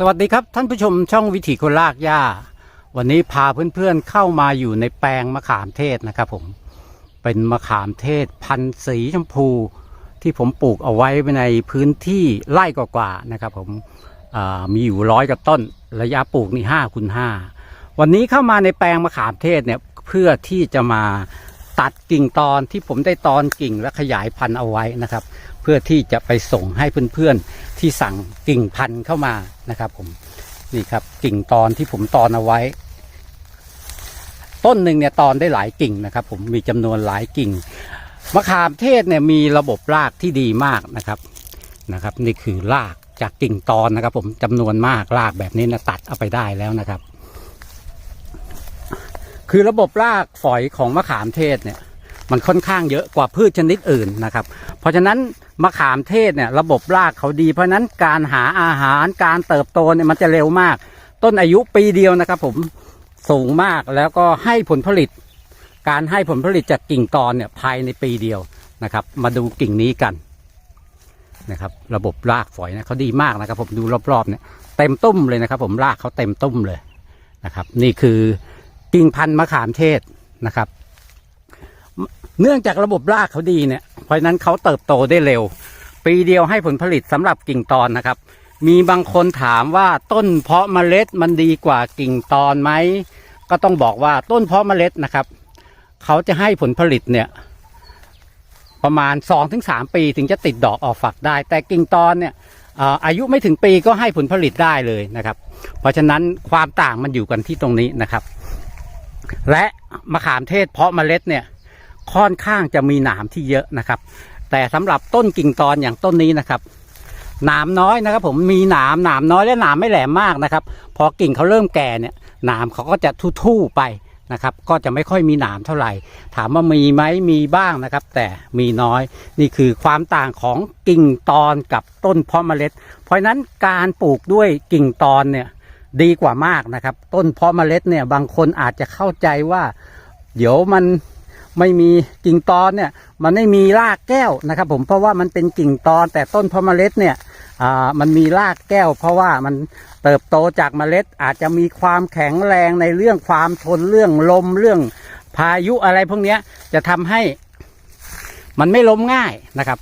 สวัสดีครับท่านผู้ชมช่องวิถีคนลากหญ้า วันนี้พาเพื่อนๆเข้ามาอยู่ในแปลงมะขามเทศนะครับผมเป็นมะขามเทศพันธุ์สีชมพูที่ผมปลูกเอาไว้ในพื้นที่ไร่กว่าๆนะครับผมมีอยู่ร้อยกับต้น ระยะปลูกนี่ห้าคูณห้าวันนี้เข้ามาในแปลงมะขามเทศเนี่ยเพื่อที่จะมาตัดกิ่งตอนที่ผมได้ตอนกิ่งและขยายพันธุ์เอาไว้นะครับ พื่อที่จะไปส่งให้เพื่อนๆที่สั่งกิ่งพันธุ์เข้ามานะครับผมนี่ครับกิ่งตอนที่ผมตอนเอาไว้ ต้นหนึ่งเนี่ยตอนได้หลายกิ่งนะครับ ผมมีจำนวนหลายกิ่งมะขามเทศเนี่ยมีระบบรากที่ดีมากนะครับนะครับ นี่คือรากจากกิ่งตอนนะครับ ผมจำนวนมากรากแบบนี้นะตัดเอาไปได้แล้วนะครับ คือระบบรากฝอยของมะขามเทศเนี่ย มันค่อนข้างเยอะกว่าพืชชนิดอื่นนะครับ เพราะฉะนั้นมะขามเทศเนี่ยระบบรากเขาดี เพราะนั้นการหาอาหารการเติบโตเนี่ยมันจะเร็วมาก ต้นอายุปีเดียวนะครับ ผมสูงมากแล้วก็ให้ผลผลิต การให้ผลผลิตจากกิ่งตอนเนี่ยภายในปีเดียวนะครับ มาดูกิ่งนี้กันนะครับ ระบบรากฝอยนะเขาดีมากนะครับ ผมดูรอบๆเนี่ยเต็มตุ้มเลยนะครับ ผมรากเขาเต็มตุ้มเลยนะครับ นี่คือกิ่งพันธุ์มะขามเทศนะครับ เนื่องจากระบบรากเขาดีเนี่ย เพราะนั้นเขาเติบโตได้เร็ว ปีเดียวให้ผลผลิตสำหรับกิ่งตอนนะครับ มีบางคนถามว่าต้นเพาะเมล็ดมันดีกว่ากิ่งตอนไหม ก็ต้องบอกว่าต้นเพาะเมล็ดนะครับ เขาจะให้ผลผลิตเนี่ยประมาณ 2-3 ปีถึงจะติดดอกออกฝักได้ แต่กิ่งตอนเนี่ยอายุไม่ถึงปีก็ให้ผลผลิตได้เลยนะครับ เพราะฉะนั้นความต่างมันอยู่กันที่ตรงนี้นะครับ และมะขามเทศเพาะเมล็ดเนี่ย ค่อนข้างจะมีหนามที่เยอะนะครับ แต่สำหรับต้นกิ่งตอนอย่างต้นนี้นะครับหนามน้อยนะครับ ผมมีหนามหนามน้อยและหนามไม่แหลมมากนะครับ พอกิ่งเขาเริ่มแก่เนี่ยหนามเขาก็จะทู่ๆไปนะครับ ก็จะไม่ค่อยมีหนามเท่าไหร่ ถามว่ามีไหมมีบ้างนะครับ แต่มีน้อยนี่คือความต่างของกิ่งตอนกับต้นเพาะเมล็ด เพราะฉะนั้นการปลูกด้วยกิ่งตอนเนี่ยดีกว่ามากนะครับ ต้นเพาะเมล็ดเนี่ยบางคนอาจจะเข้าใจว่า เดี๋ยวมัน ไม่มีกิ่งตอนเนี่ยมันไม่มีรากแก้วนะครับผมเพราะว่ามันเป็นกิ่งตอนแต่ต้นพาเมล็ดเนี่ยมันมีรากแก้ว เพราะว่ามันเติบโตจากเมล็ดอาจจะมีความแข็งแรงในเรื่องความทนเรื่องลมเรื่องพายุอะไรพวกนี้จะทำให้มันไม่ล้มง่ายนะครับ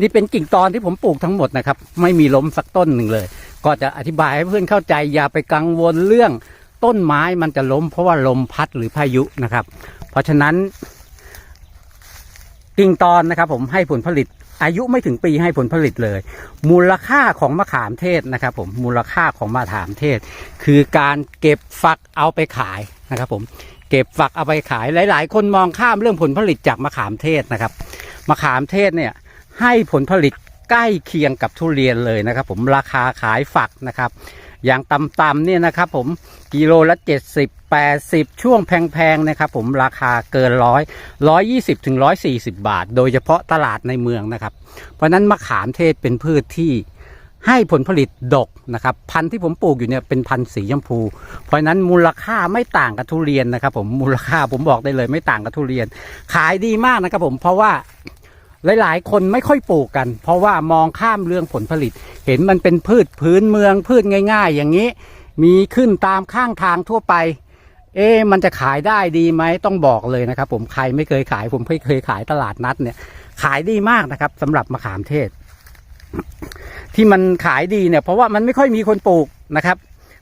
นี่เป็นกิ่งตอนที่ผมปลูกทั้งหมดนะครับ ไม่มีล้มสักต้นหนึ่งเลย ก็จะอธิบายให้เพื่อนเข้าใจอย่าไปกังวลเรื่องต้นไม้มันจะล้ม เพราะว่าลมพัดหรือพายุนะครับ เพราะฉะนั้น กิ่งตอนนะครับผมให้ผลผลิตอายุไม่ถึงปีให้ผลผลิตเลย มูลค่าของมะขามเทศนะครับผมมูลค่าของมะขามเทศ คือการเก็บฝักเอาไปขายนะครับผมเก็บฝักเอาไปขายหลาย ๆ คนมองข้ามเรื่องผลผลิตจากมะขามเทศนะครับมะขามเทศเนี่ยให้ผลผลิตใกล้เคียงกับทุเรียนเลยนะครับ ผมราคาขายฝักนะครับ อย่างต่ำๆเนี่ยนะครับผมกิโลละ 70 80 ช่วงแพงๆนะครับผมราคาเกินร้อยร้อยยี่สิบถึงร้อยสี่สิบาท โดยเฉพาะตลาดในเมืองนะครับ เพราะนั้นมะขามเทศเป็นพืชที่ให้ผลผลิตดกนะครับ พันธุ์ที่ผมปลูกอยู่เนี่ยเป็นพันธุ์สีชมพู เพราะนั้นมูลค่าไม่ต่างกับทุเรียนนะครับ ผมมูลค่าผมบอกได้เลยไม่ต่างกับทุเรียน ขายดีมากนะครับผมเพราะว่า หลายๆ คนไม่ค่อยปลูกกัน เพราะว่ามองข้ามเรื่องผลผลิต เห็นมันเป็นพืชพื้นเมืองพืชง่าย ๆ อย่างนี้ มีขึ้นตามข้างทางทั่วไป เอ๊มันจะขายได้ดีไหมต้องบอกเลยนะครับผมใครไม่เคยขาย ผมไม่เคยขายตลาดนัดเนี่ย ขายดีมากนะครับสำหรับมะขามเทศ ที่มันขายดีเนี่ย เพราะว่ามันไม่ค่อยมีคนปลูกนะครับ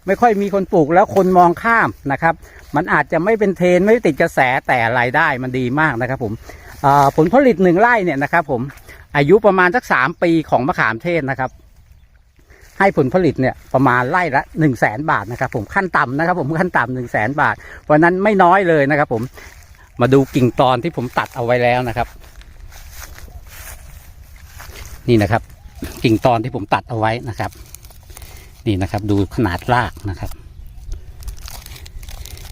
ไม่ค่อยมีคนปลูกแล้วคนมองข้ามนะครับ มันอาจจะไม่เป็นเทรนไม่ติดกระแสแต่รายได้มันดีมากนะครับผม ผลผลิตหนึ่งไร่เนี่ยนะครับผมอายุประมาณสักสามปีของมะขามเทศนะครับ ให้ผลผลิตเนี่ยประมาณไร่ละหนึ่งแสนบาทนะครับ ผมขั้นต่ำนะครับ ผมขั้นต่ำหนึ่งแสนบาทเพราะนั้นไม่น้อยเลยนะครับ ผมมาดูกิ่งตอนที่ผมตัดเอาไว้แล้วนะครับ นี่นะครับ กิ่งตอนที่ผมตัดเอาไว้นะครับ นี่นะครับ ดูขนาดรากนะครับ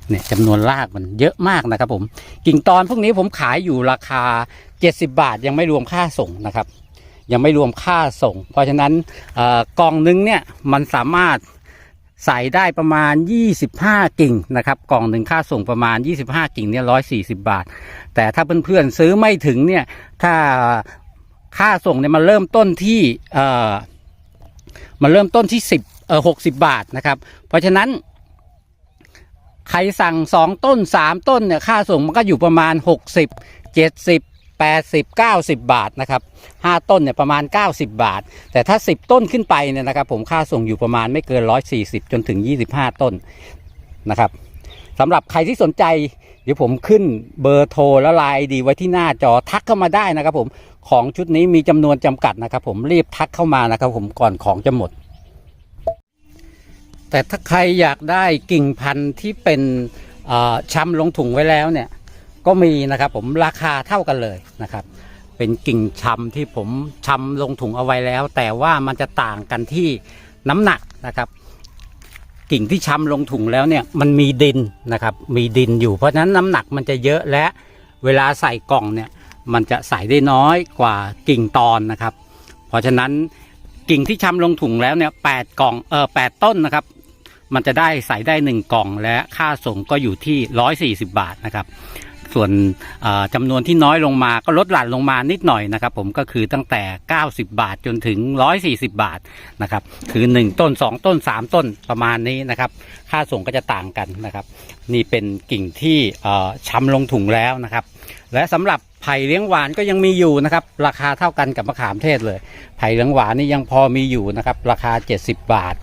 เนี่ยจำนวนรากมันเยอะมากนะครับผม กิ่งตอนพวกนี้ผมขายอยู่ราคา 70 บาทยังไม่รวมค่าส่งนะครับ ยังไม่รวมค่าส่ง เพราะฉะนั้นอกองนึงเนี่ยมันสามารถใส่ได้ประมาณ 25 กิ่งนะครับกล่องหนึ่งค่าส่งประมาณ 25 กิ่งเนี่ย140บาท แต่ถ้าเพื่อนๆซื้อไม่ถึงเนี่ยถ้าค่าส่งเนี่ยมันเริ่มต้นที่เอ่อมันเริ่มต้นที่ 10ออหกสิบาทนะครับ เพราะฉะนั้น ใครสั่งสองต้นสามต้นเนี่ยค่าส่งมันก็อยู่ประมาณหกสิบเจ็ดสิบแปดสิบเก้าสิบบาทนะครับห้าต้นเนี่ยประมาณเก้าสิบบาท แต่ถ้าสิบต้นขึ้นไปเนี่ยนะครับผมค่าส่งอยู่ประมาณไม่เกินร้อยสี่สิบจนถึงยี่สิบห้าต้นนะครับสำหรับใครที่สนใจ เดี๋ยวผมขึ้นเบอร์โทรและไลน์ดีไว้ที่หน้าจอทักเข้ามาได้นะครับผมของชุดนี้มีจำนวนจำกัดนะครับผมรีบทักเข้ามานะครับผมก่อนของจะหมด แต่ถ้าใครอยากได้กิ่งพันธุ์ที่เป็นเอ่อชำลงถุงไว้แล้วเนี่ยก็มีนะครับผมราคาเท่ากันเลยนะครับ เป็นกิ่งชำที่ผมชำลงถุงเอาไว้แล้ว แต่ว่ามันจะต่างกันที่น้ำหนักนะครับ กิ่งที่ชำลงถุงแล้วเนี่ยมันมีดินนะครับมีดินอยู่เพราะฉะนั้นน้ำหนักมันจะเยอะและเวลาใส่กล่องเนี่ยมันจะใส่ได้น้อยกว่ากิ่งตอนนะครับ เพราะฉะนั้นกิ่งที่ชำลงถุงแล้วเนี่ยแปดกล่องเออแปดต้นนะครับ มันจะได้ใส่ได้หนึ่งกล่อง และค่าส่งก็อยู่ที่ร้อยสี่สิบาทนะครับ ส่วนจำนวนที่น้อยลงมาก็ลดหลั่นลงมานิดหน่อยนะครับ ผมก็คือตั้งแต่ 90 บาทจนถึง 140 บาทนะครับ คือ 1 ต้น 2 ต้น 3 ต้นประมาณนี้นะครับ ค่าส่งก็จะต่างกันนะครับ นี่เป็นกิ่งที่ช้ำลงถุงแล้วนะครับ และสำหรับไผ่เลี้ยงหวานก็ยังมีอยู่นะครับ ราคาเท่ากันกับมะขามเทศเลย ไผ่เลี้ยงหวานนี่ยังพอมีอยู่นะครับ ราคา 70 บาท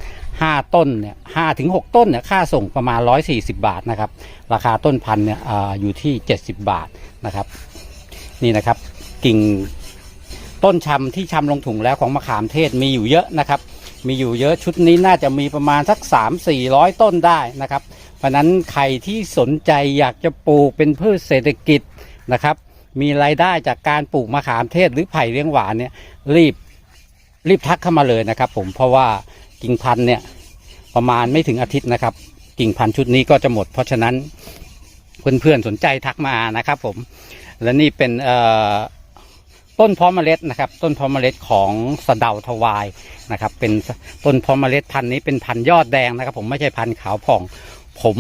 5ต้นเนี่ยห้าถึงหกต้นเนี่ยค่าส่งประมาณ140บาทนะครับ ราคาต้นพันเนี่ยออยู่ที่70บบาทนะครับ นี่นะครับกิ่งต้นชำที่ชำลงถุงแล้วของมะขามเทศมีอยู่เยอะนะครับ มีอยู่เยอะชุดนี้น่าจะมีประมาณสัก3 4 0 0ต้นได้นะครับ เพราะฉะนั้นใครที่สนใจอยากจะปลูกเป็นพืชเศรษฐกิจนะครับ มีรายได้จากการปลูกมะขามเทศหรือไผ่เลี้ยงหวานเนี่ยรีบรีบทักเข้ามาเลยนะครับ ผมเพราะว่า กิ่งพันธุ์เนี่ยประมาณไม่ถึงอาทิตย์นะครับ กิ่งพันธุ์ชุดนี้ก็จะหมด เพราะฉะนั้นเพื่อนๆสนใจทักมานะครับ ผม และนี่เป็นต้นเพาะเมล็ดนะครับ ต้นเพาะเมล็ดของสะเดาทวายนะครับ เป็นต้นเพาะเมล็ดพันธุ์นี้เป็นพันธุ์ยอดแดงนะครับ ผมไม่ใช่พันธุ์ขาวผ่อง ผม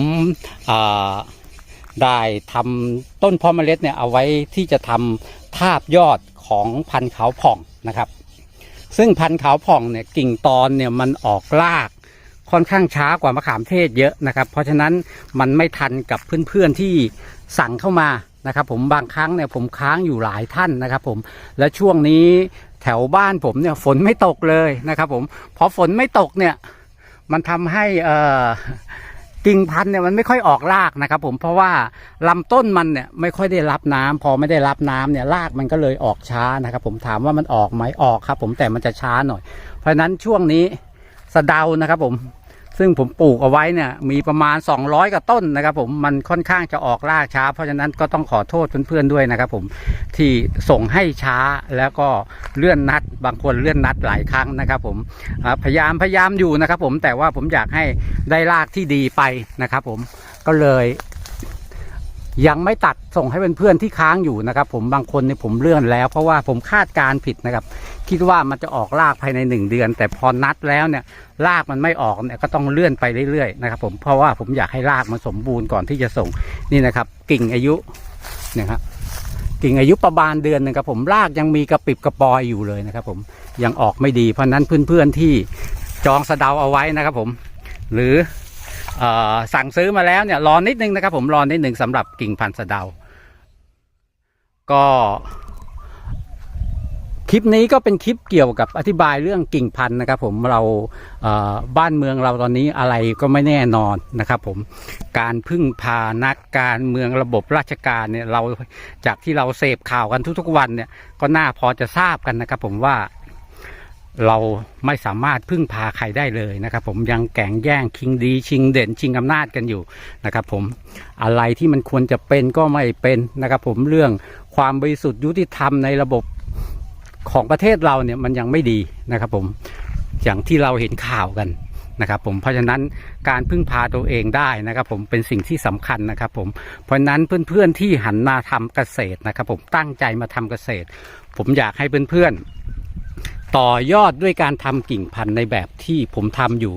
ได้ทำต้นเพาะเมล็ดเนี่ยเอาไว้ที่จะทำทาบยอดของพันธุ์ขาวผ่องนะครับ ซึ่งพันธุ์ขาวผ่องเนี่ยกิ่งตอนเนี่ยมันออกรากค่อนข้างช้ากว่ามะขามเทศเยอะนะครับ เพราะฉะนั้นมันไม่ทันกับเพื่อนๆที่สั่งเข้ามานะครับ ผมบางครั้งเนี่ยผมค้างอยู่หลายท่านนะครับ ผมและช่วงนี้แถวบ้านผมเนี่ยฝนไม่ตกเลยนะครับ ผมพอฝนไม่ตกเนี่ยมันทำให้เอ่อ กิ่งพันธุ์เนี่ยมันไม่ค่อยออกรากนะครับผมเพราะว่าลำต้นมันเนี่ยไม่ค่อยได้รับน้ำพอไม่ได้รับน้ำเนี่ยรากมันก็เลยออกช้านะครับ ผมถามว่ามันออกไหมออกครับ ผมแต่มันจะช้าหน่อย เพราะฉะนั้นช่วงนี้สะเดานะครับผม ซึ่งผมปลูกเอาไว้เนี่ยมีประมาณ 200กว่าต้นนะครับ ผมมันค่อนข้างจะออกรากช้า เพราะฉะนั้นก็ต้องขอโทษเพื่อนๆด้วยนะครับ ผมที่ส่งให้ช้าแล้วก็เลื่อนนัด บางคนเลื่อนนัดหลายครั้งนะครับ ผมพยายามพยายามอยู่นะครับ ผมแต่ว่าผมอยากให้ได้รากที่ดีไปนะครับ ผมก็เลยยังไม่ตัดส่งให้เพื่อนๆที่ค้างอยู่นะครับ ผมบางคนเนี่ยผมเลื่อนแล้ว เพราะว่าผมคาดการณ์ผิดนะครับ คิดว่ามันจะออกรากภายในหนึ่งเดือน แต่พอนัดแล้วเนี่ยรากมันไม่ออกเนี่ยก็ต้องเลื่อนไปเรื่อยๆนะครับผมเพราะว่าผมอยากให้รากมันสมบูรณ์ก่อนที่จะส่งนี่นะครับ กิ่งอายุเนี่ยครับกิ่งอายุประมาณเดือนหนึ่งครับผมรากยังมีกระปิบกระปอยอยู่เลยนะครับ ผมยังออกไม่ดีเพราะนั้นเพื่อนๆที่จองสะเดาเอาไว้นะครับผม หรือเอ่อสั่งซื้อมาแล้วเนี่ยรอนิดนึงนะครับ ผมรอนิดนึงสำหรับกิ่งพันธุ์สะเดา ก็ คลิปนี้ก็เป็นคลิปเกี่ยวกับอธิบายเรื่องกิ่งพันธุ์นะครับผมเราเบ้านเมืองเราตอนนี้อะไรก็ไม่แน่นอนนะครับผมการพึ่งพานักการเมืองระบบราชการเนี่ยเราจากที่เราเสพข่าวกันทุกๆวันเนี่ยก็น่าพอจะทราบกันนะครับผมว่าเราไม่สามารถพึ่งพาใครได้เลยนะครับ ผมยังแก่งแย่งชิงดีชิงเด่นชิงอำนาจกันอยู่นะครับ ผมอะไรที่มันควรจะเป็นก็ไม่เป็นนะครับ ผมเรื่องความบริสุทธิ์ยุติธรรมในระบบ ของประเทศเราเนี่ยมันยังไม่ดีนะครับผมอย่างที่เราเห็นข่าวกันนะครับผมเพราะฉะนั้นการพึ่งพาตัวเองได้นะครับผมเป็นสิ่งที่สำคัญนะครับผมเพราะฉะนั้นเพื่อนๆที่หันมาทำเกษตรนะครับผมตั้งใจมาทำเกษตร ผมอยากให้เพื่อนๆ ต่อยอดด้วยการทำกิ่งพันธุ์ในแบบที่ผมทำอยู่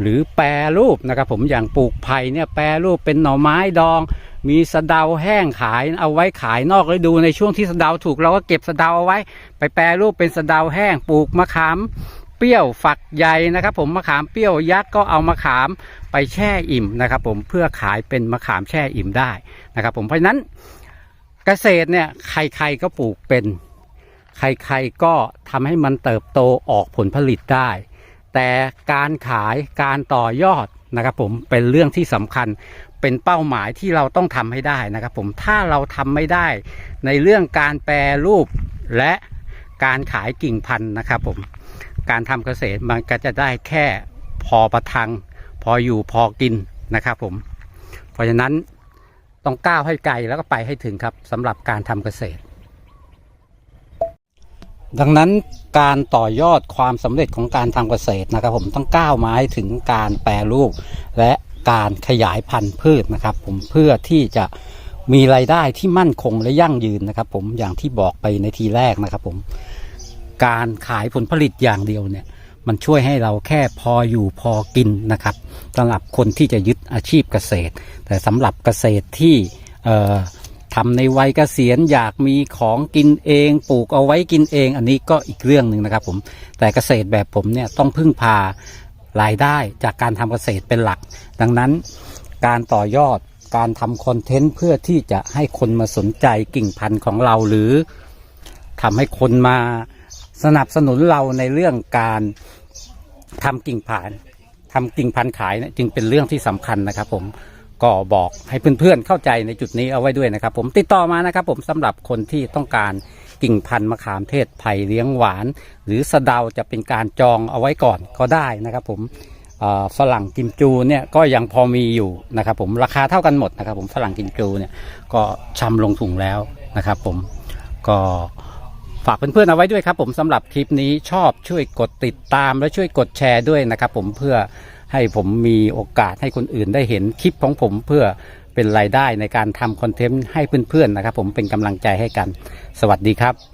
หรือแปรรูปนะครับผมอย่างปลูกไผ่เนี่ยแปรรูปเป็นหน่อไม้ดอง มีสะเดาแห้งขายเอาไว้ขายนอกฤดูในช่วงที่สะเดาถูกเราก็เก็บสะเดาเอาไว้ ไปแปรรูปเป็นสะเดาแห้งปลูกมะขามเปรี้ยวฝักใหญ่นะครับผมมะขามเปรี้ยวยักษ์ก็เอามะขามไปแช่อิ่มนะครับผมเพื่อขายเป็นมะขามแช่อิ่มได้นะครับผมเพราะฉะนั้นเกษตรเนี่ยใครๆก็ปลูกเป็น ใครๆก็ทำให้มันเติบโตออกผลผลิตได้ แต่การขายการต่อยอดนะครับผมเป็นเรื่องที่สำคัญเป็นเป้าหมายที่เราต้องทำให้ได้นะครับผมถ้าเราทำไม่ได้ในเรื่องการแปรรูปและการขายกิ่งพันธุ์นะครับผมการทำเกษตรมันก็จะได้แค่พอประทัง พออยู่พอกินนะครับผมเพราะฉะนั้นต้องก้าวให้ไกลแล้วก็ไปให้ถึงครับสำหรับการทำเกษตร ดังนั้นการต่อยอดความสำเร็จของการทำเกษตรนะครับ ผมต้องก้าวมาให้ถึงการแปรรูป และการขยายพันธุ์พืชนะครับ ผมเพื่อที่จะมีรายได้ที่มั่นคงและยั่งยืนนะครับ ผมอย่างที่บอกไปในทีแรกนะครับ ผมการขายผลผลิตอย่างเดียวเนี่ยมันช่วยให้เราแค่พออยู่พอกินนะครับสำหรับคนที่จะยึดอาชีพเกษตร แต่สำหรับเกษตรที่ ทำในวัยเกษียณอยากมีของกินเอง ปลูกเอาไว้กินเอง อันนี้ก็อีกเรื่องหนึ่งนะครับผมแต่เกษตรแบบผมเนี่ยต้องพึ่งพารายได้จากการทำเกษตรเป็นหลัก ดังนั้นการต่อยอดการทำคอนเทนต์เพื่อที่จะให้คนมาสนใจกิ่งพันธุ์ของเราหรือทำให้คนมาสนับสนุนเราในเรื่องการทำกิ่งพันธุ์ทำกิ่งพันธุ์ขายเนี่ยจึงเป็นเรื่องที่สำคัญนะครับผม ก็บอกให้เพื่อนๆเข้าใจในจุดนี้เอาไว้ด้วยนะครับ ผมติดต่อมานะครับผมสำหรับคนที่ต้องการกิ่งพันธุ์มะขามเทศไผ่เลี้ยงหวาน หรือสะเดาจะเป็นการจองเอาไว้ก่อนก็ได้นะครับผมฝรั่งกิมจูเนี่ยก็ยังพอมีอยู่นะครับผมราคาเท่ากันหมดนะครับผมฝรั่งกิมจูเนี่ยก็ชำลงถุงแล้วนะครับผมก็ฝากเพื่อนๆเอาไว้ด้วยครับผมสำหรับคลิปนี้ชอบช่วยกดติดตามและช่วยกดแชร์ด้วยนะครับผมเพื่อ ให้ผมมีโอกาสให้คนอื่นได้เห็นคลิปของผมเพื่อเป็นรายได้ในการทำคอนเทนต์ให้เพื่อนๆนะครับ ผมเป็นกำลังใจให้กัน สวัสดีครับ